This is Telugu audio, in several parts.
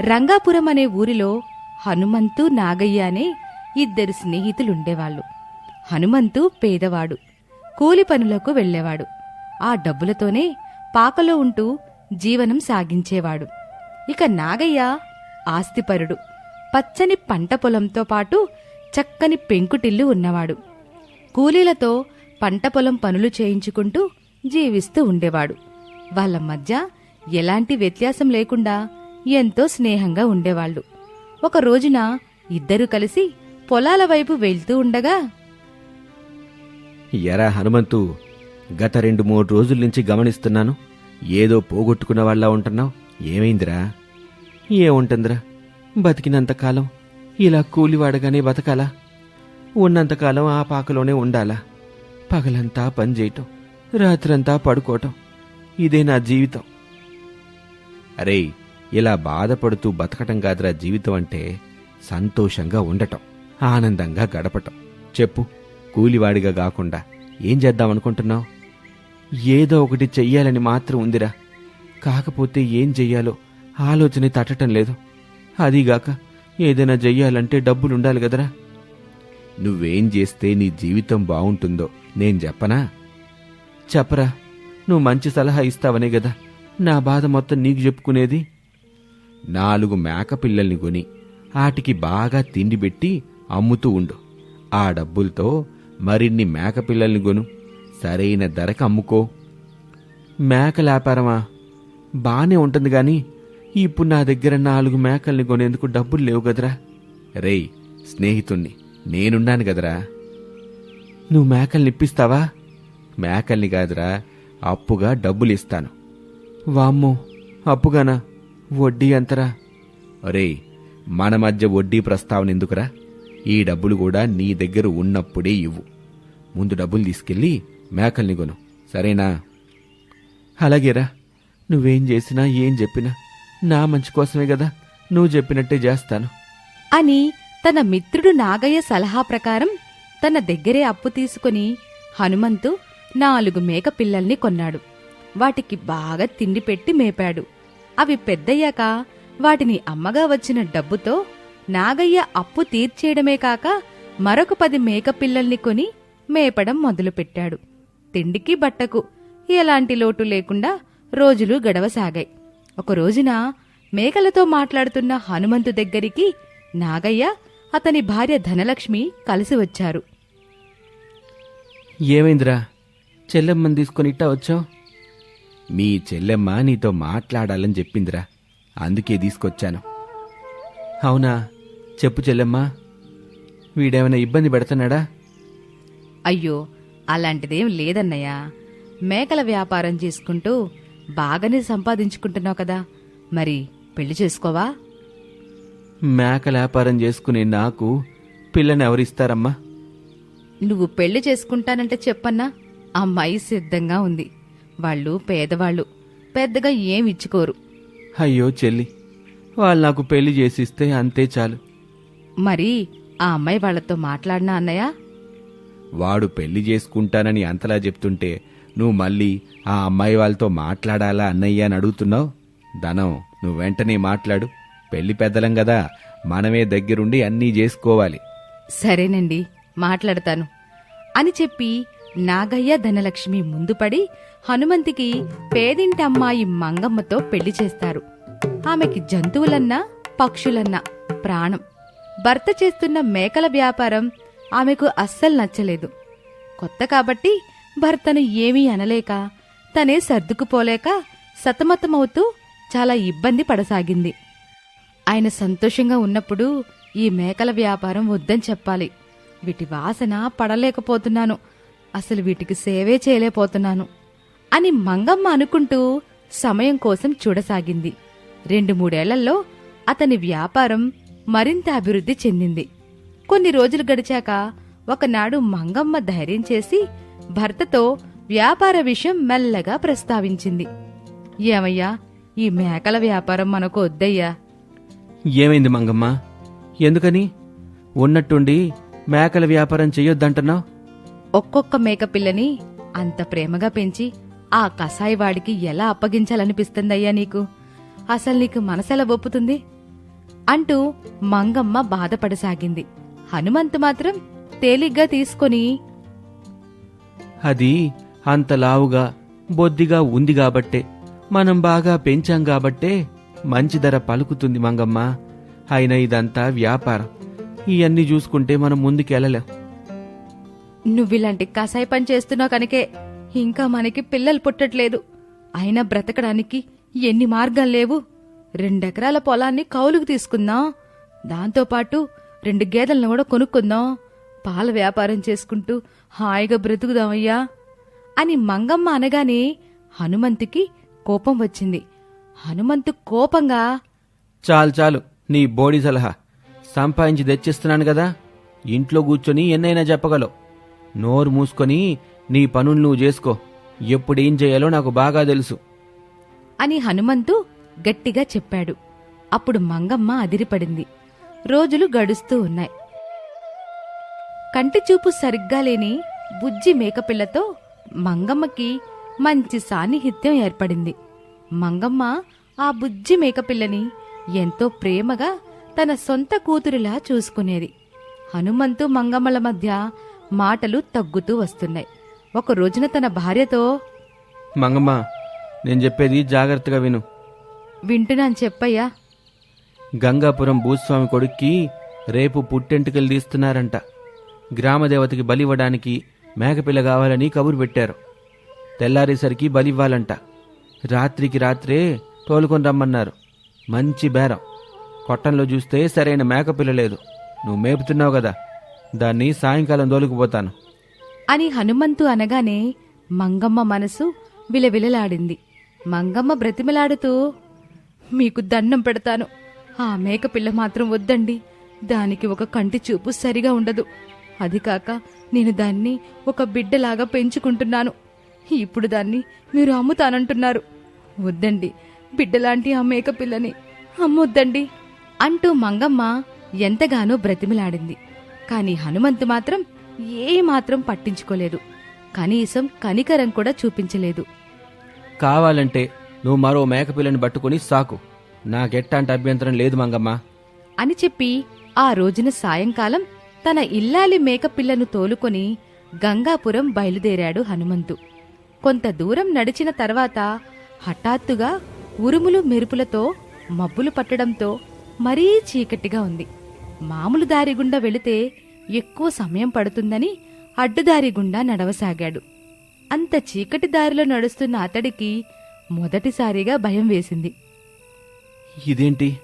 రంగాపురం అనే ఊరిలో హనుమంతు నాగయ్య అనే ఇద్దరు స్నేహితులుండేవాళ్ళు. హనుమంతు పేదవాడు కూలి పనులకు వెళ్ళేవాడు. ఆ డబ్బులతోనే పాకలో ఉంటూ జీవనం సాగించేవాడు. ఇక నాగయ్య ఆస్తిపరుడు పచ్చని పంట పొలంతో పాటు చక్కని పెంకుటిల్లు ఉన్నవాడు. కూలీలతో పంట పొలం పనులు చేయించుకుంటూ జీవిస్తూ ఉండేవాడు. వాళ్ళ మధ్య ఎలాంటి వ్యత్యాసం లేకుండా ఎంతో స్నేహంగా ఉండేవాళ్ళు. ఒక రోజున ఇద్దరూ కలిసి పొలాల వైపు వెళ్తూ ఉండగా ఎరా హనుమంతు గత రెండు మూడు రోజుల నుంచి గమనిస్తున్నాను. ఏదో పోగొట్టుకున్న వాళ్ళ ఉంటున్నావు. ఏమైందిరా? ఏముంటుందిరా? బతికినంతకాలం ఇలా కూలివాడగానే బతకాలా? ఉన్నంతకాలం ఆ పాకలోనే ఉండాలా? పగలంతా పని చేయటం రాత్రంతా పడుకోవటం ఇదే నా జీవితం. అరే ఇలా బాధపడుతూ బతకటం కాదురా జీవితం అంటే సంతోషంగా ఉండటం ఆనందంగా గడపటం. చెప్పు కూలివాడిగా కాకుండా ఏం చేద్దామనుకుంటున్నావు? ఏదో ఒకటి చెయ్యాలని మాత్రం ఉందిరా. కాకపోతే ఏం చెయ్యాలో ఆలోచన తట్టటం లేదు. అదీగాక ఏదైనా చెయ్యాలంటే డబ్బులుండాలి కదరా. నువ్వేం చేస్తే నీ జీవితం బాగుంటుందో నేను చెప్పనా? చెప్పరా. నువ్వు మంచి సలహా ఇస్తావనే కదా. నా బాధ మొత్తం నీకు చెప్పుకునేది. నాలుగు మేకపిల్లల్ని కొని ఆటికి బాగా తిండి పెట్టి అమ్ముతూ ఉండు. ఆ డబ్బులతో మరిన్ని మేకపిల్లల్ని కొను. సరైన ధరకు అమ్ముకో. మేకల వ్యాపారమా బానే ఉంటుంది గాని ఇప్పుడు నా దగ్గర నాలుగు మేకల్ని కొనేందుకు డబ్బులు లేవు కదరా. రేయ్ స్నేహితుణ్ణి నేనున్నాను కదరా. నువ్వు మేకల్ని ఇప్పిస్తావా? మేకల్ని కాదురా అప్పుగా డబ్బులు ఇస్తాను. వామ్మో అప్పుగానా? వడ్డీ ఎంతరా? ఒరేయ్ మన మధ్య వడ్డీ ప్రస్తావన ఎందుకురా? ఈ డబ్బులు కూడా నీ దగ్గర ఉన్నప్పుడే ఇవ్వు. ముందు డబ్బులు తీసుకెళ్ళి మేకల్ని కొను. సరేనా? అలాగేరా. నువ్వేం చేసినా ఏం చెప్పినా నా మంచి కోసమే కదా. నువ్వు చెప్పినట్టే చేస్తాను. అని తన మిత్రుడు నాగయ్య సలహా ప్రకారం తన దగ్గరే అప్పు తీసుకుని హనుమంతు నాలుగు మేక పిల్లల్ని కొన్నాడు. వాటికి బాగా తిండి పెట్టి మేపాడు. అవి పెద్దయ్యాక వాటిని అమ్మగా వచ్చిన డబ్బుతో నాగయ్య అప్పు తీర్చేయడమే కాక మరొక పది మేకపిల్లల్ని కొని మేపడం మొదలుపెట్టాడు. తిండికి బట్టకు ఎలాంటి లోటు లేకుండా రోజులు గడవసాగాయి. ఒక రోజున మేకలతో మాట్లాడుతున్న హనుమంతు దగ్గరికి నాగయ్య అతని భార్య ధనలక్ష్మి కలిసి వచ్చారు. ఏమైందిరా? చెల్లెమ్మని తీసుకొని ఇట్టా వచ్చావు? మీ చెల్లెమ్మ నీతో మాట్లాడాలని చెప్పిందిరా. అందుకే తీసుకొచ్చాను. అవునా? చెప్పు చెల్లెమ్మ. వీడేమైనా ఇబ్బంది పెడుతున్నాడా? అయ్యో అలాంటిదేం లేదన్నయ్య. మేకల వ్యాపారం చేసుకుంటూ బాగానే సంపాదించుకుంటున్నావు కదా. మరి పెళ్ళి చేసుకోవా? మేకల వ్యాపారం చేసుకునే నాకు పిల్లని ఎవరిస్తారమ్మా? నువ్వు పెళ్ళి చేసుకుంటానంటే చెప్పన్నా అమ్మాయి సిద్ధంగా ఉంది. వాళ్ళు పేదవాళ్ళు. పెద్దగా ఏం ఇచ్చుకోరు అయ్యో చెల్లి వాళ్ళు నాకు పెళ్ళి చేసిస్తే అంతే చాలు. మరి ఆ అమ్మాయి వాళ్ళతో మాట్లాడినా అన్నయ్య? వాడు పెళ్ళి చేసుకుంటానని అంతలా చెప్తుంటే నువ్వు మళ్ళీ ఆ అమ్మాయి వాళ్ళతో మాట్లాడాలా అన్నయ్య అని అడుగుతున్నావు? ధనం నువ్వు వెంటనే మాట్లాడు. పెళ్ళి పెద్దలం కదా మనమే దగ్గరుండి అన్నీ చేసుకోవాలి. సరేనండి మాట్లాడతాను. అని చెప్పి నాగయ్య ధనలక్ష్మి ముందు పడి హనుమంతికి పేదింటి అమ్మాయి మంగమ్మతో పెళ్ళి చేస్తారు. ఆమెకి జంతువులన్నా పక్షులన్నా ప్రాణం. భర్త చేస్తున్న మేకల వ్యాపారం ఆమెకు అస్సలు నచ్చలేదు. కొత్త కాబట్టి భర్తను ఏమీ అనలేక తనే సర్దుకుపోలేక సతమతమవుతూ చాలా ఇబ్బంది పడసాగింది. ఆయన సంతోషంగా ఉన్నప్పుడు ఈ మేకల వ్యాపారం వద్దని చెప్పాలి. వీటి వాసన పడలేకపోతున్నాను. అసలు వీటికి సేవే చేయలేకపోతున్నాను. అని మంగమ్మ అనుకుంటూ సమయం కోసం చూడసాగింది. రెండు మూడేళ్ళలో అతని వ్యాపారం మరింత అభివృద్ధి చెందింది. కొన్ని రోజులు గడిచాక ఒకనాడు మంగమ్మ ధైర్యం చేసి భర్తతో వ్యాపార విషయం మెల్లగా ప్రస్తావించింది. ఏమయ్యా ఈ మేకల వ్యాపారం మనకు వద్దయ్యా. ఏమైంది మంగమ్మ? ఎందుకని? ఉన్నట్టుండి మేకల వ్యాపారం చెయ్యొద్దంటున్నావు ఒక్కొక్క మేకపిల్లని అంత ప్రేమగా పెంచి ఆ కసాయివాడికి ఎలా అప్పగించాలనిపిస్తుందయ్యా నీకు? అసలు నీకు మనసెలా ఒప్పుతుంది? అంటూ మంగమ్మ బాధపడసాగింది. హనుమంతు మాత్రం తేలిగ్గా తీసుకొని అది అంత లావుగా బొద్దిగా ఉంది కాబట్టే మనం బాగా పెంచాం కాబట్టే మంచి ధర పలుకుతుంది మంగమ్మ. అయినా ఇదంతా వ్యాపారం. ఇవన్నీ చూసుకుంటే మనం ముందుకెళ్ళలేం. నువ్విలాంటి కసాయి పని చేస్తున్నావు కనుకే ఇంకా మనకి పిల్లలు పుట్టట్లేదు. అయినా బ్రతకడానికి ఎన్ని మార్గాలు లేవు. రెండెకరాల పొలాన్ని కౌలుకు తీసుకుందాం. దాంతోపాటు రెండు గేదెలను కూడా కొనుక్కుందాం. పాల వ్యాపారం చేసుకుంటూ హాయిగా బ్రతుకుదామయ్యా అని మంగమ్మ అనగానే హనుమంతుకి కోపం వచ్చింది. హనుమంతు కోపంగా చాలు చాలు నీ బోడి సలహా. సంపాదించి తెచ్చిస్తున్నాను కదా. ఇంట్లో కూర్చొని ఎన్నైనా చెప్పగలవు. నోరు మూసుకొని నీ పనులు నువ్వు చేసుకో. ఎప్పుడేం చేయాలో నాకు బాగా తెలుసు. అని హనుమంతు గట్టిగా చెప్పాడు. అప్పుడు మంగమ్మ అదిరిపడింది. రోజులు గడుస్తూ ఉన్నాయి. కంటి చూపు సరిగ్గా లేని బుజ్జి మేకపిల్లతో మంగమ్మకి మంచి సాన్నిహిత్యం ఏర్పడింది. మంగమ్మ ఆ బుజ్జి మేకపిల్లని ఎంతో ప్రేమగా తన సొంత కూతురిలా చూసుకునేది. హనుమంతు మంగమ్మల మధ్య మాటలు తగ్గుతూ వస్తున్నాయి. ఒక రోజున తన భార్యతో మంగమ్మ నేను చెప్పేది జాగ్రత్తగా విను. వింటున్నాను చెప్పయ్యా. గంగాపురం భూస్వామి కొడుక్కి రేపు పుట్టెంటుకలు తీస్తున్నారంట. గ్రామదేవతకి బలివ్వడానికి మేకపిల్ల కావాలని కబురు పెట్టారు. తెల్లారేసరికి బలివ్వాలంట. రాత్రికి రాత్రే తోలుకొని రమ్మన్నారు. మంచి బేరం. కొట్టంలో చూస్తే సరైన మేకపిల్ల లేదు. నువ్వు మేపుతున్నావు కదా. దాన్ని సాయంకాలం తోలుకుపోతాను. అని హనుమంతు అనగానే మంగమ్మ మనసు విలవిలలాడింది. మంగమ్మ బ్రతిమలాడుతూ మీకు దండం పెడతాను. ఆ మేకపిల్ల మాత్రం వద్దండి. దానికి ఒక కంటి చూపు సరిగా ఉండదు. అది కాక నేను దాన్ని ఒక బిడ్డలాగా పెంచుకుంటున్నాను. ఇప్పుడు దాన్ని మీరు అమ్ముతానంటున్నారు. వద్దండి బిడ్డలాంటి ఆ మేకపిల్లని అమ్మొద్దండి అంటూ మంగమ్మ ఎంతగానో బ్రతిమలాడింది. కాని హనుమంతు మాత్రం ఏ మాత్రం పట్టించుకోలేదు. కనీసం కనికరం కూడా చూపించలేదు. కావాలంటే నువ్వు మరో మేకపిల్లని పట్టుకుని సాకు. నాకెట్టాంటి అభ్యంతరం లేదు మంగమ్మ. అని చెప్పి ఆ రోజున సాయంకాలం తన ఇల్లాలి మేకపిల్లను తోలుకొని గంగాపురం బయలుదేరాడు హనుమంతు. కొంత దూరం నడిచిన తర్వాత హఠాత్తుగా ఉరుములు మెరుపులతో మబ్బులు పట్టడంతో మరీ చీకటిగా ఉంది. మామూలు దారి గుండా వెళితే ఎక్కువ సమయం పడుతుందని అడ్డుదారి గుండా నడవసాగాడు. అంత చీకటి దారిలో నడుస్తున్న అతడికి మొదటిసారిగా భయం వేసింది. ఇదేంటి?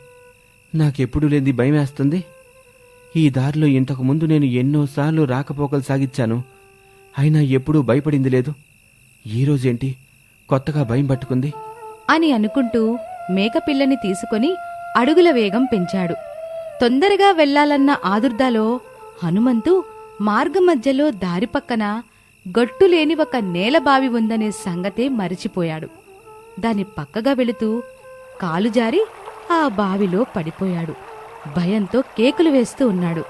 నాకెప్పుడు లేని భయం వేస్తుంది ఈ దారిలో ఇంతకు ముందు నేను ఎన్నోసార్లు రాకపోకలు సాగించాను. అయినా ఎప్పుడూ భయపడింది లేదు. ఈరోజేంటి కొత్తగా భయం పట్టుకుంది. అని అనుకుంటూ మేకపిల్లని తీసుకొని అడుగుల వేగం పెంచాడు. తొందరగా వెళ్ళాలన్న ఆదుర్దాలో హనుమంతు మార్గం మధ్యలో దారి పక్కన గట్టు లేని ఒక నేలబావి ఉందనే సంగతే మరిచిపోయాడు. దాని పక్కగా వెళుతూ కాలు జారి ఆ బావిలో పడిపోయాడు. భయంతో కేకులు వేస్తూ ఉన్నాడు.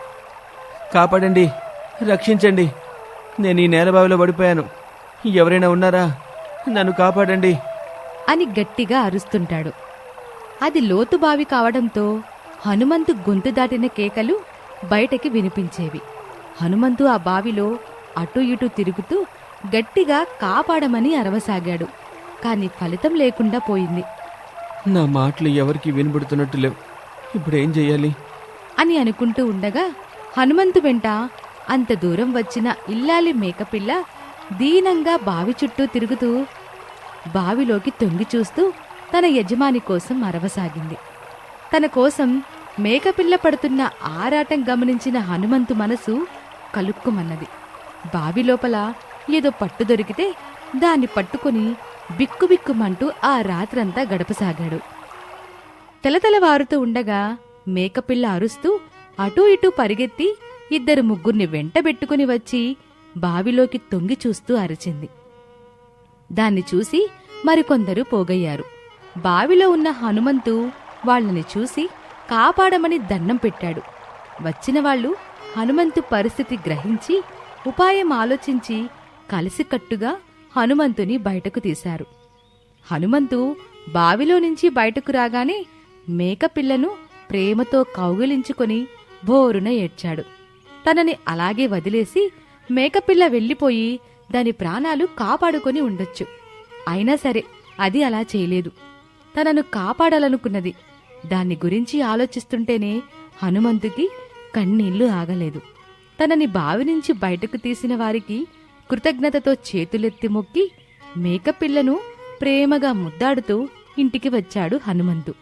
కాపాడండి రక్షించండి. నేను ఈ నేలబావిలో పడిపోయాను. ఎవరైనా ఉన్నారా? నన్ను కాపాడండి. అని గట్టిగా అరుస్తుంటాడు. అది లోతు బావి కావడంతో హనుమంతు గొంతు దాటిన కేకలు బయటకి వినిపించేవి. హనుమంతు ఆ బావిలో అటు ఇటు తిరుగుతూ గట్టిగా కాపాడమని అరవసాగాడు. కాని ఫలితం లేకుండా పోయింది. నా మాటలు ఎవరికి వినబడుతున్నట్టు లేవు. ఇప్పుడు ఏం చెయ్యాలి అని అనుకుంటూ ఉండగా హనుమంతు వెంట అంత దూరం వచ్చిన ఇల్లాలి మేకపిల్ల దీనంగా బావి చుట్టూ తిరుగుతూ బావిలోకి తొంగి చూస్తూ తన యజమాని కోసం అరవసాగింది. తన కోసం మేకపిల్ల పడుతున్న ఆరాటం గమనించిన హనుమంతు మనసు కలుక్కుమన్నది. బావి లోపల ఏదో పట్టు దొరికితే దాన్ని పట్టుకుని బిక్కుబిక్కుమంటూ ఆ రాత్రంతా గడపసాగాడు. తెలతెలవారుతూ ఉండగా మేకపిల్ల అరుస్తూ అటూ ఇటూ పరిగెత్తి ఇద్దరు ముగ్గురిని వెంటబెట్టుకుని వచ్చి బావిలోకి తొంగి చూస్తూ అరిచింది. దాన్ని చూసి మరికొందరు పోగయ్యారు. బావిలో ఉన్న హనుమంతు వాళ్ళని చూసి కాపాడమని దండం పెట్టాడు. వచ్చిన వాళ్ళు హనుమంతు పరిస్థితి గ్రహించి ఉపాయం ఆలోచించి కలిసికట్టుగా హనుమంతుని బయటకు తీశారు. హనుమంతు బావిలో నుంచి బయటకు రాగానే మేకపిల్లను ప్రేమతో కౌగిలించుకొని బోరున ఏడ్చాడు. తనని అలాగే వదిలేసి మేకపిల్ల వెళ్ళిపోయి దాని ప్రాణాలు కాపాడుకొని ఉండొచ్చు. అయినా సరే అది అలా చేయలేదు. తనను కాపాడాలనుకున్నది దాన్ని గురించి ఆలోచిస్తుంటేనే హనుమంతుకి కన్నీళ్ళు ఆగలేదు. తనని బావి నుంచి బయటకు తీసిన వారికి కృతజ్ఞతతో చేతులెత్తి మొక్కి మేకపిల్లను ప్రేమగా ముద్దాడుతూ ఇంటికి వచ్చాడు హనుమంతు.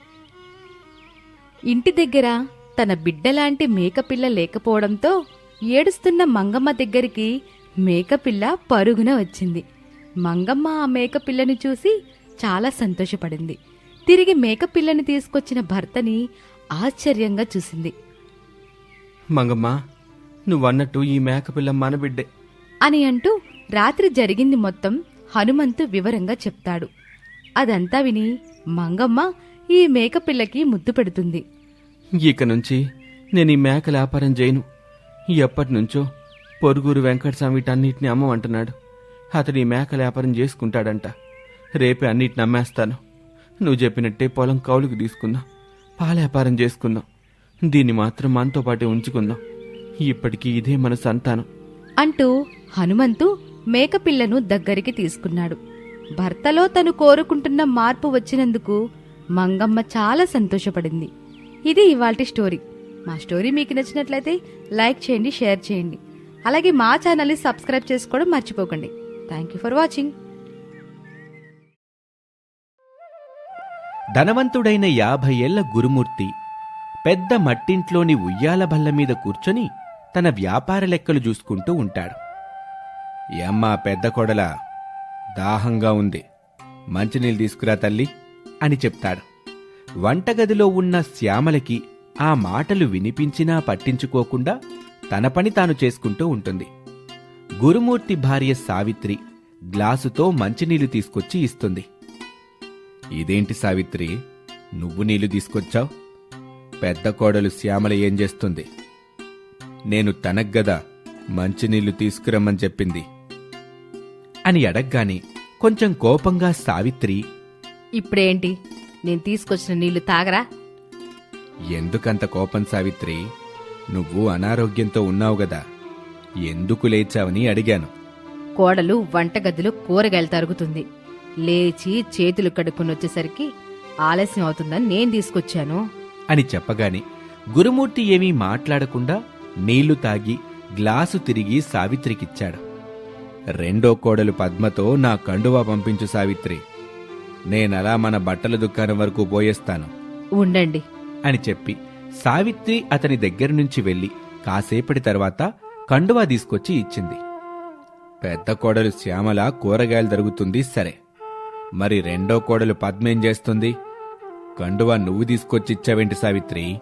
ఇంటి దగ్గర తన బిడ్డలాంటి మేకపిల్ల లేకపోవడంతో ఏడుస్తున్న మంగమ్మ దగ్గరికి మేకపిల్ల పరుగున వచ్చింది. మంగమ్మ ఆ మేకపిల్లని చూసి చాలా సంతోషపడింది. తిరిగి మేకపిల్లని తీసుకొచ్చిన భర్తని ఆశ్చర్యంగా చూసింది. మంగమ్మ నువ్వన్నట్టు ఈ మేకపిల్ల మన బిడ్డే. అని అంటూ రాత్రి జరిగింది మొత్తం హనుమంతు వివరంగా చెప్తాడు. అదంతా విని మంగమ్మ ఈ మేకపిల్లకి ముద్దు పెడుతుంది. ఇక నుంచి నేను ఈ మేకల వ్యాపారం చేయను. ఎప్పటి నుంచో పొరుగురు వెంకటస్వామి వీటన్నిటిని అమ్మమంటున్నాడు. అతడు ఈ మేకల వ్యాపారం చేసుకుంటాడంట. రేపే అన్నిటిని అమ్మేస్తాను. నువ్వు చెప్పినట్టే పొలం కౌలుకు తీసుకుందాం. పాల వ్యాపారం చేసుకుందాం. దీన్ని మాత్రం మనతో పాటే ఉంచుకుందాం. ఇప్పటికీ ఇదే మన సంతానం. అంటూ హనుమంతు మేకపిల్లను దగ్గరికి తీసుకున్నాడు. భర్తలో తను కోరుకుంటున్న మార్పు వచ్చినందుకు మంగమ్మ చాలా సంతోషపడింది. ఇది ఇవాల్టి స్టోరీ. మా స్టోరీ మీకు నచ్చినట్లయితే లైక్ చేయండి షేర్ చేయండి. అలాగే మా ఛానల్ని సబ్స్క్రైబ్ చేసుకోవడం మర్చిపోకండి. Thank you for watching. ధనవంతుడైన యాభై ఏళ్ళ గురుమూర్తి పెద్ద మట్టింట్లోని ఉయ్యాల బల్ల మీద కూర్చొని తన వ్యాపార లెక్కలు చూసుకుంటూ ఉంటాడు. ఏమ్మా పెద్ద కొడల దాహంగా ఉంది. మంచినీళ్ళు తీసుకురా తల్లి అని చెప్తాడు. వంటగదిలో ఉన్న శ్యామలకి ఆ మాటలు వినిపించినా పట్టించుకోకుండా తన పని తాను చేసుకుంటూ ఉంటుంది. గురుమూర్తి భార్య సావిత్రి గ్లాసుతో మంచినీళ్ళు తీసుకొచ్చి ఇస్తుంది. ఇదేంటి సావిత్రి? నువ్వు నీళ్ళు తీసుకొచ్చావు? పెద్ద కోడలు శ్యామల ఏం చేస్తుంది? నేను తనగ్గదా మంచినీళ్ళు తీసుకురమ్మని చెప్పింది. అని అడగ్గానే కొంచెం కోపంగా సావిత్రి ఇప్పుడేంటి? నేను తీసుకొచ్చిన నీళ్ళు తాగరా? ఎందుకంత కోపం సావిత్రి? నువ్వు అనారోగ్యంతో ఉన్నావు గదా. ఎందుకు లేచావని అడిగాను. కోడలు వంటగదిలో కూరగాయలు తరుగుతుంది. లేచి చేతులు కడుక్కుని వచ్చేసరికి ఆలస్యం అవుతుందని నేను తీసుకొచ్చాను. అని చెప్పగానే గురుమూర్తి ఏమీ మాట్లాడకుండా నీళ్ళు తాగి గ్లాసు తిరిగి సావిత్రికిచ్చాడు. రెండో కోడలు పద్మతో నా కండువా పంపించు సావిత్రి. నేనలా మన బట్టల దుకాణం వరకు పోయేస్తాను. ఉండండి. అని చెప్పి సావిత్రి అతని దగ్గర నుంచి వెళ్ళి కాసేపటి తర్వాత కండువా తీసుకొచ్చి ఇచ్చింది. పెద్ద కోడలు శ్యామల కూరగాయలు దరుగుతుంది సరే. మరి రెండో కోడలు పద్మేం చేస్తుంది? కండువా నువ్వు తీసుకొచ్చి ఇచ్చావేంటి సావిత్రి?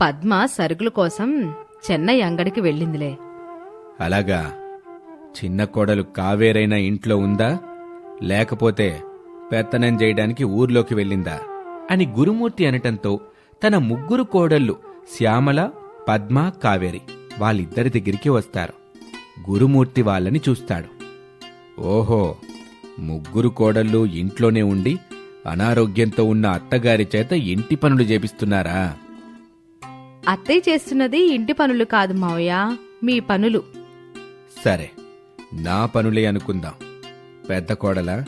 పద్మ సరుకుల కోసం చెన్నై అంగడికి వెళ్ళిందిలే. అలాగా? చిన్న కోడలు కావేరైనా ఇంట్లో ఉందా? లేకపోతే పెత్తనం చేయడానికి ఊర్లోకి వెళ్ళిందా? అని గురుమూర్తి అనటంతో తన ముగ్గురు కోడళ్ళు శ్యామల పద్మ కావేరి వాళ్ళిద్దరి దగ్గరికి వస్తారు. గురుమూర్తి వాళ్ళని చూస్తాడు. ఓహో! ముగ్గురు కోడళ్ళు ఇంట్లోనే ఉండి అనారోగ్యంతో ఉన్న అత్తగారి చేత ఇంటి పనులు చేపిస్తున్నారా? అత్తయ్య చేస్తున్నది ఇంటి పనులు కాదు మావయ్య మీ పనులు. సరే నా పనులే అనుకుందాం. పెద్ద కోడలా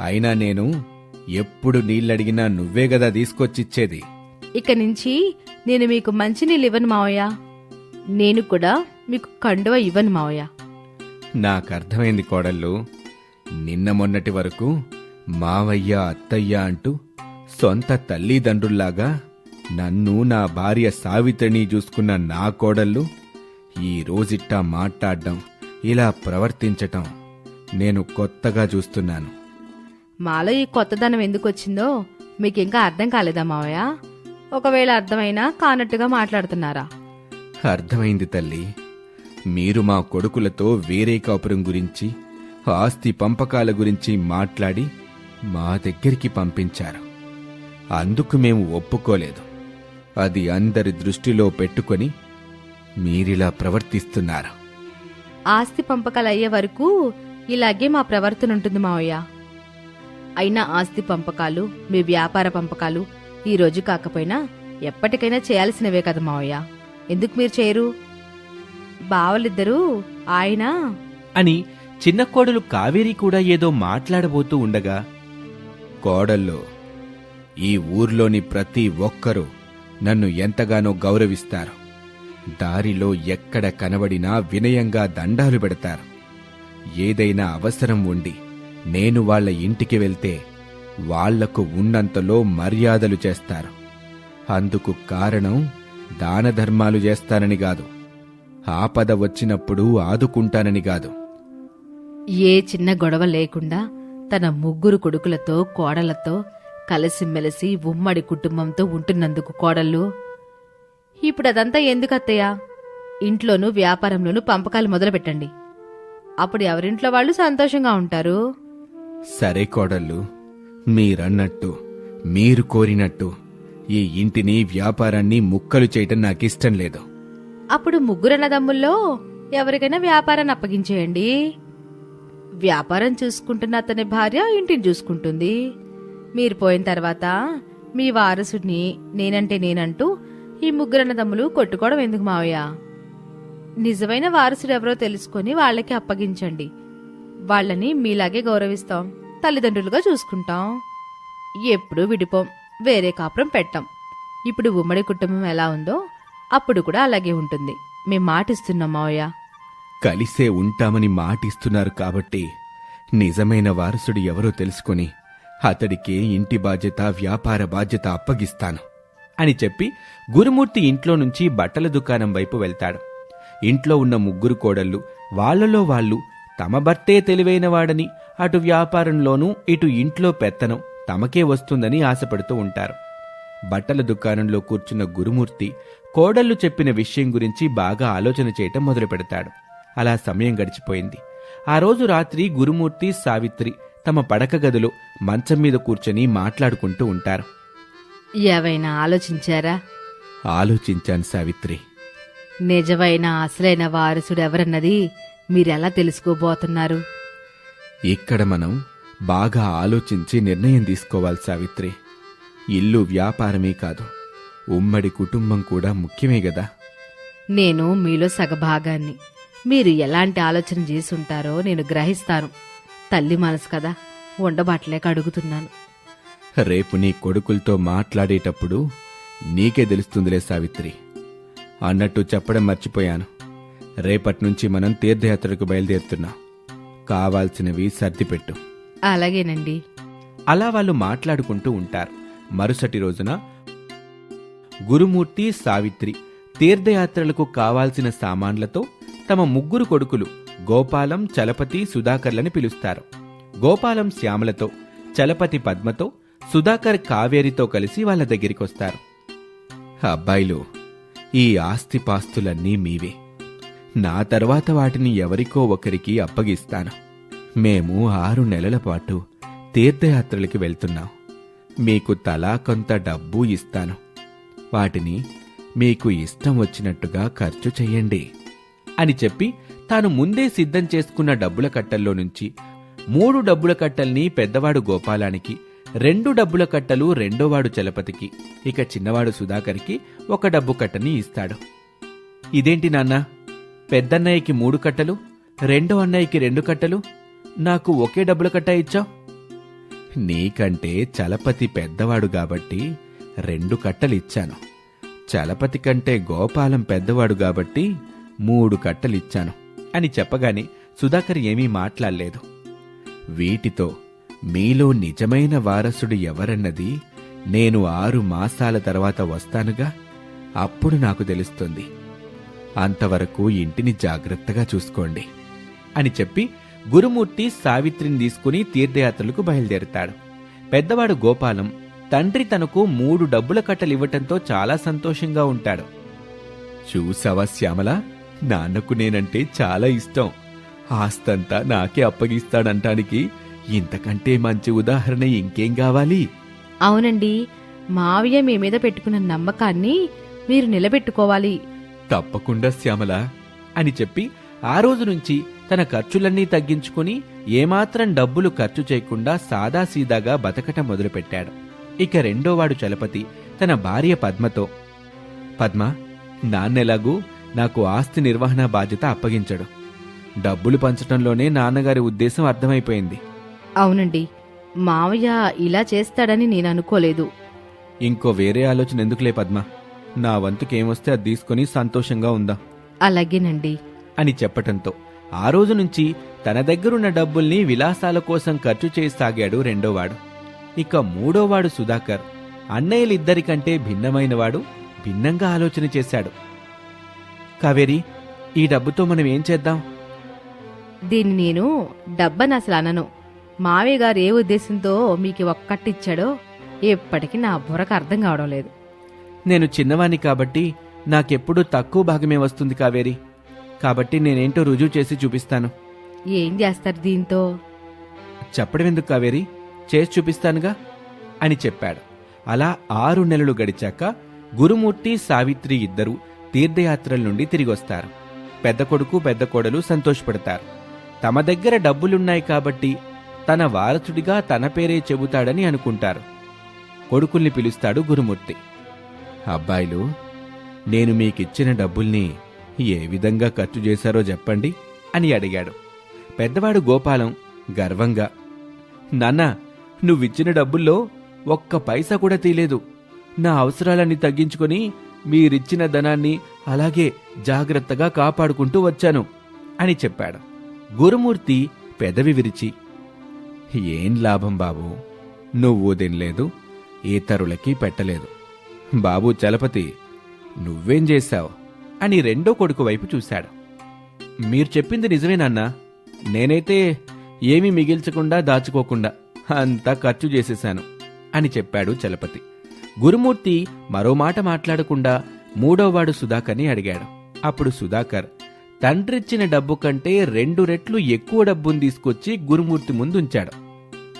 అయినా నేను ఎప్పుడు నీళ్ళడిగినా నువ్వే గదా తీసుకొచ్చిచ్చేది. ఇక నుంచి నేను మీకు మంచినీళ్ళు ఇవ్వను మావయ్య. నేను కూడా మీకు కండువ ఇవ్వను మావయ్య. నాకర్థమైంది కోడళ్ళు నిన్న మొన్నటి వరకు మావయ్య అత్తయ్య అంటూ సొంత తల్లిదండ్రుల్లాగా నన్ను నా భార్య సావిత్రిని చూసుకున్న నా కోడళ్ళు ఈ రోజిట్టా మాట్లాడడం ఇలా ప్రవర్తించటం నేను కొత్తగా చూస్తున్నాను. మాలో ఈ కొత్తదనం ఎందుకు వచ్చిందో మీకు ఇంకా అర్థం కాలేదా మావయ్య? ఒకవేళ అర్థమైనా కానట్టుగా మాట్లాడుతున్నారా? అర్థమైంది తల్లి. మీరు మా కొడుకులతో వేరే కాపురం గురించి ఆస్తి పంపకాల గురించి మాట్లాడి మా దగ్గరికి పంపించారు. అందుకు మేము ఒప్పుకోలేదు. అది అందరి దృష్టిలో పెట్టుకొని మీరిలా ప్రవర్తిస్తున్నారు. ఆస్తి పంపకాలు అయ్యే వరకు ఇలాగే మా ప్రవర్తన ఉంటుంది మావయ్య. అయినా ఆస్తి పంపకాలు మీ వ్యాపార పంపకాలు ఈ రోజు కాకపోయినా ఎప్పటికైనా చేయాల్సినవే కదా మావయ్య. ఎందుకు మీరు చేయరు? బావలిద్దరూ ఆయన అని చిన్న కోడలు కావేరి కూడా ఏదో మాట్లాడబోతూ ఉండగా కోడల్లో ఈ ఊర్లోని ప్రతి ఒక్కరూ నన్ను ఎంతగానో గౌరవిస్తారు. దారిలో ఎక్కడ కనబడినా వినయంగా దండాలు పెడతారు. ఏదైనా అవసరం ఉండి నేను వాళ్ళ ఇంటికి వెళ్తే వాళ్ళకు ఉన్నంతలో మర్యాదలు చేస్తారు. అందుకు కారణం దానధర్మాలు చేస్తానని కాదు. ఆపద వచ్చినప్పుడు ఆదుకుంటానని కాదు. ఏ చిన్న గొడవ లేకుండా తన ముగ్గురు కొడుకులతో కోడలతో కలిసిమెలిసి ఉమ్మడి కుటుంబంతో ఉంటున్నందుకు కోడళ్ళు. ఇప్పుడు అదంతా ఎందుకు అత్తయ్య? ఇంట్లోనూ వ్యాపారంలోనూ పంపకాలు మొదలుపెట్టండి. అప్పుడు ఎవరింట్లో వాళ్ళు సంతోషంగా ఉంటారు? సరే కోడళ్ళు మీరన్నట్టు మీరు కోరినట్టు ఈ ఇంటిని వ్యాపారాన్ని ముక్కలు చేయటం నాకిష్టం లేదు. అప్పుడు ముగ్గురు అన్నదమ్ముల్లో ఎవరికైనా వ్యాపారాన్ని అప్పగించేయండి. వ్యాపారం చూసుకుంటున్న అతని భార్య ఇంటిని చూసుకుంటుంది. మీరు పోయిన తర్వాత మీ వారసుడిని నేనంటే నేనంటూ ఈ ముగ్గురన్న తమ్ములు కొట్టుకోవడం ఎందుకు మావయ్య? నిజమైన వారసుడు ఎవరో తెలుసుకొని వాళ్ళకి అప్పగించండి. వాళ్ళని మీలాగే గౌరవిస్తాం తల్లిదండ్రులుగా చూసుకుంటాం. ఎప్పుడూ విడిపోం వేరే కాపురం పెట్టాం. ఇప్పుడు ఉమ్మడి కుటుంబం ఎలా ఉందో అప్పుడు కూడా అలాగే ఉంటుంది. మేం మాటిస్తున్నాం మావయ్య. కలిసే ఉంటామని మాటిస్తున్నారు కాబట్టి నిజమైన వారసుడు ఎవరో తెలుసుకుని అతడికే ఇంటి బాధ్యత వ్యాపార బాధ్యత అప్పగిస్తాను అని చెప్పి గురుమూర్తి ఇంట్లో నుంచి బట్టల దుకాణం వైపు వెళ్తాడు. ఇంట్లో ఉన్న ముగ్గురు కోడళ్ళు వాళ్ళలో వాళ్ళు తమ భర్తే తెలివైనవాడని అటు వ్యాపారంలోనూ ఇటు ఇంట్లో పెత్తనం తమకే వస్తుందని ఆశపడుతూ ఉంటారు. బట్టల దుకాణంలో కూర్చున్న గురుమూర్తి కోడళ్ళు చెప్పిన విషయం గురించి బాగా ఆలోచన చేయటం మొదలు పెడతాడు అలా సమయం గడిచిపోయింది. ఆ రోజు రాత్రి గురుమూర్తి సావిత్రి తమ పడక గదిలో మంచం మీద కూర్చొని మాట్లాడుకుంటూ ఉంటారు. ఏవైనా ఆలోచించారా? ఆలోచించాను సావిత్రి. నిజమైన అసలైన వారసుడు ఎవరన్నది మీరెలా తెలుసుకోబోతున్నారు? ఇక్కడ మనం బాగా ఆలోచించి నిర్ణయం తీసుకోవాలి సావిత్రి. ఇల్లు వ్యాపారమే కాదు ఉమ్మడి కుటుంబం కూడా ముఖ్యమే గదా. నేను మీలో సగభాగాన్ని. మీరు ఎలాంటి ఆలోచన చేసి ఉంటారో నేను గ్రహిస్తాను. తల్లి మనసు కదా ఉండబాట్లేక అడుగుతున్నాను. రేపు నీ కొడుకులతో మాట్లాడేటప్పుడు నీకే తెలుస్తుందిలే సావిత్రి. అన్నట్టు చెప్పడం మర్చిపోయాను. రేపటి నుంచి మనం తీర్థయాత్రకు బయలుదేరుతున్నాం. కావాల్సినవి సర్దిపెట్టు అలాగేనండి. అలా వాళ్ళు మాట్లాడుకుంటూ ఉంటారు. మరుసటి రోజున గురుమూర్తి సావిత్రి తీర్థయాత్రలకు కావాల్సిన సామాన్లతో తమ ముగ్గురు కొడుకులు గోపాలం చలపతి సుధాకర్లని పిలుస్తారు. గోపాలం శ్యామలతో చలపతి పద్మతో సుధాకర్ కావేరితో కలిసి వాళ్ళ దగ్గరికొస్తారు. అబ్బాయిలు ఈ ఆస్తిపాస్తులన్నీ మీవే. నా తర్వాత వాటిని ఎవరికో ఒకరికి అప్పగిస్తాను. మేము ఆరు నెలల పాటు తీర్థయాత్రలకి వెళ్తున్నాం. మీకు తలా కొంత డబ్బు ఇస్తాను. వాటిని మీకు ఇష్టం వచ్చినట్టుగా ఖర్చు చెయ్యండి అని చెప్పి తాను ముందే సిద్ధం చేసుకున్న డబ్బుల కట్టల్లో నుంచి మూడు డబ్బుల కట్టల్ని పెద్దవాడు గోపాలానికి రెండు డబ్బుల కట్టలు రెండోవాడు చలపతికి ఇక చిన్నవాడు సుధాకర్కి ఒక డబ్బు కట్టని ఇస్తాడు. ఇదేంటి నాన్న? పెద్దన్నయ్యకి మూడు కట్టలు రెండో అన్నయ్యకి రెండు కట్టలు? నాకు ఒకే డబ్బుల కట్ట ఇచ్చావు? నీకంటే చలపతి పెద్దవాడు కాబట్టి రెండు కట్టలు ఇచ్చాను చలపతి కంటే గోపాలం పెద్దవాడు కాబట్టి మూడు కట్టలిచ్చాను అని చెప్పగానే సుధాకర్ ఏమీ మాట్లాడలేదు. వీటితో మీలో నిజమైన వారసుడు ఎవరన్నది నేను ఆరు మాసాల తర్వాత వస్తానుగా? అప్పుడు నాకు తెలుస్తుంది. అంతవరకు ఇంటిని జాగ్రత్తగా చూసుకోండి అని చెప్పి గురుమూర్తి సావిత్రిని తీసుకుని తీర్థయాత్రలకు బయలుదేరుతాడు. పెద్దవాడు గోపాలం తండ్రి తనకు మూడు డబ్బుల కట్టలివ్వటంతో చాలా సంతోషంగా ఉంటాడు. చూసావా శ్యామలా? నాన్నకు నేనంటే చాలా ఇష్టం. ఆస్తంతా నాకే అప్పగిస్తాడంటానికి ఇంతకంటే మంచి ఉదాహరణ ఇంకేం కావాలి? అవునండి. మావయ్య మీ మీద పెట్టుకున్న నమ్మకాన్ని మీరు నిలబెట్టుకోవాలి. తప్పకుండా శ్యామల అని చెప్పి ఆ రోజు నుంచి తన ఖర్చులన్నీ తగ్గించుకుని ఏమాత్రం డబ్బులు ఖర్చు చేయకుండా సాదాసీదాగా బతకటం మొదలుపెట్టాడు. ఇక రెండోవాడు చలపతి తన భార్య పద్మతో పద్మ నాన్నెలాగూ నాకు ఆస్తి నిర్వహణ బాధ్యత అప్పగించడు. డబ్బులు పంచటంలోనే నాన్నగారి ఉద్దేశం అర్థమైపోయింది. అవునండి. మావయ్య ఇలా చేస్తాడని నేను అనుకోలేదు. ఇంకో వేరే ఆలోచన ఎందుకులే పద్మ? నా వంతుకేమొస్తే అది తీసుకుని సంతోషంగా ఉందా? అలాగేనండి. అని చెప్పటంతో ఆ రోజు నుంచి తన దగ్గరున్న డబ్బుల్ని విలాసాల కోసం ఖర్చు చేయసాగాడు రెండోవాడు. ఇక మూడోవాడు సుధాకర్. అన్నయ్యలిద్దరికంటే భిన్నమైనవాడు భిన్నంగా ఆలోచన చేశాడు. కావేరి ఈ డబ్బుతో మనం ఏం చేద్దాం? దీన్ని నేను డబ్బని అసలు అనను మావయ్య గారు ఏ ఉద్దేశంతో మీకు ఒక్కటిచ్చాడో ఎప్పటికీ నా బుర్రకు అర్థం కావడం లేదు. నేను చిన్నవాణ్ణి కాబట్టి నాకెప్పుడూ తక్కువ భాగమే వస్తుంది కావేరి. కాబట్టి నేనేంటో రుజువు చేసి చూపిస్తాను. ఏం చేస్తారు దీంతో? చెప్పడం ఎందుకు కావేరి? చేసి చూపిస్తానుగా? అని చెప్పాడు. అలా ఆరు నెలలు గడిచాక గురుమూర్తి సావిత్రి ఇద్దరు తీర్థయాత్రల నుండి తిరిగొస్తారు. పెద్ద కొడుకు పెద్ద కోడలు సంతోషపడతారు. తమ దగ్గర డబ్బులున్నాయి కాబట్టి తన వారసుడిగా తన పేరే చెబుతాడని అనుకుంటారు. కొడుకుల్ని పిలుస్తాడు గురుమూర్తి. అబ్బాయిలు నేను మీకిచ్చిన డబ్బుల్ని ఏ విధంగా ఖర్చు చేశారో చెప్పండి అని అడిగాడు. పెద్దవాడు గోపాలం గర్వంగా నాన్నా నువ్విచ్చిన డబ్బుల్లో ఒక్క పైసా కూడా తీలేదు నా అవసరాలన్నీ తగ్గించుకొని మీరిచ్చిన ధనాన్ని అలాగే జాగ్రత్తగా కాపాడుకుంటూ వచ్చాను అని చెప్పాడు. గురుమూర్తి పెదవి విరిచి ఏం లాభం బాబు? నువ్వు తినలేదు ఇతరులకి పెట్టలేదు. బాబు చలపతి నువ్వేం చేశావు? అని రెండో కొడుకు వైపు చూశాడు. మీరు చెప్పింది నిజమేనన్నా నేనైతే ఏమీ మిగిల్చకుండా దాచుకోకుండా అంతా ఖర్చు చేసేశాను అని చెప్పాడు చలపతి. గురుమూర్తి మరో మాట మాట్లాడకుండా మూడోవాడు సుధాకర్ని అడిగాడు. అప్పుడు సుధాకర్ తండ్రిచ్చిన డబ్బు కంటే రెండు రెట్లు ఎక్కువ డబ్బును తీసుకొచ్చి గురుమూర్తి ముందుంచాడు.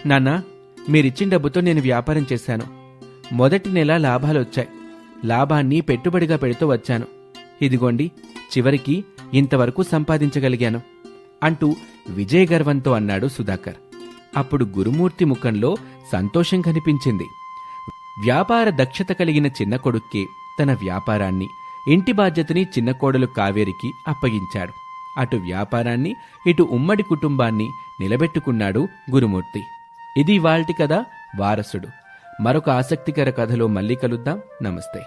నాన్నా మీరిచ్చిన డబ్బుతో నేను వ్యాపారం చేశాను. మొదటి నెల లాభాలొచ్చాయి. లాభాన్ని పెట్టుబడిగా పెడుతూ వచ్చాను. ఇదిగోండి చివరికి ఇంతవరకు సంపాదించగలిగాను అంటూ విజయ గర్వంతో అన్నాడు సుధాకర్. అప్పుడు గురుమూర్తి ముఖంలో సంతోషం కనిపించింది. వ్యాపార దక్షత కలిగిన చిన్న కొడుక్కే తన వ్యాపారాన్ని ఇంటి బాధ్యతని చిన్న కోడలు కావేరికి అప్పగించాడు. అటు వ్యాపారాన్ని ఇటు ఉమ్మడి కుటుంబాన్ని నిలబెట్టుకున్నాడు గురుమూర్తి. ఇది వాల్టి కథ వారసుడు. మరొక ఆసక్తికర కథలో మళ్ళీ కలుద్దాం. నమస్తే.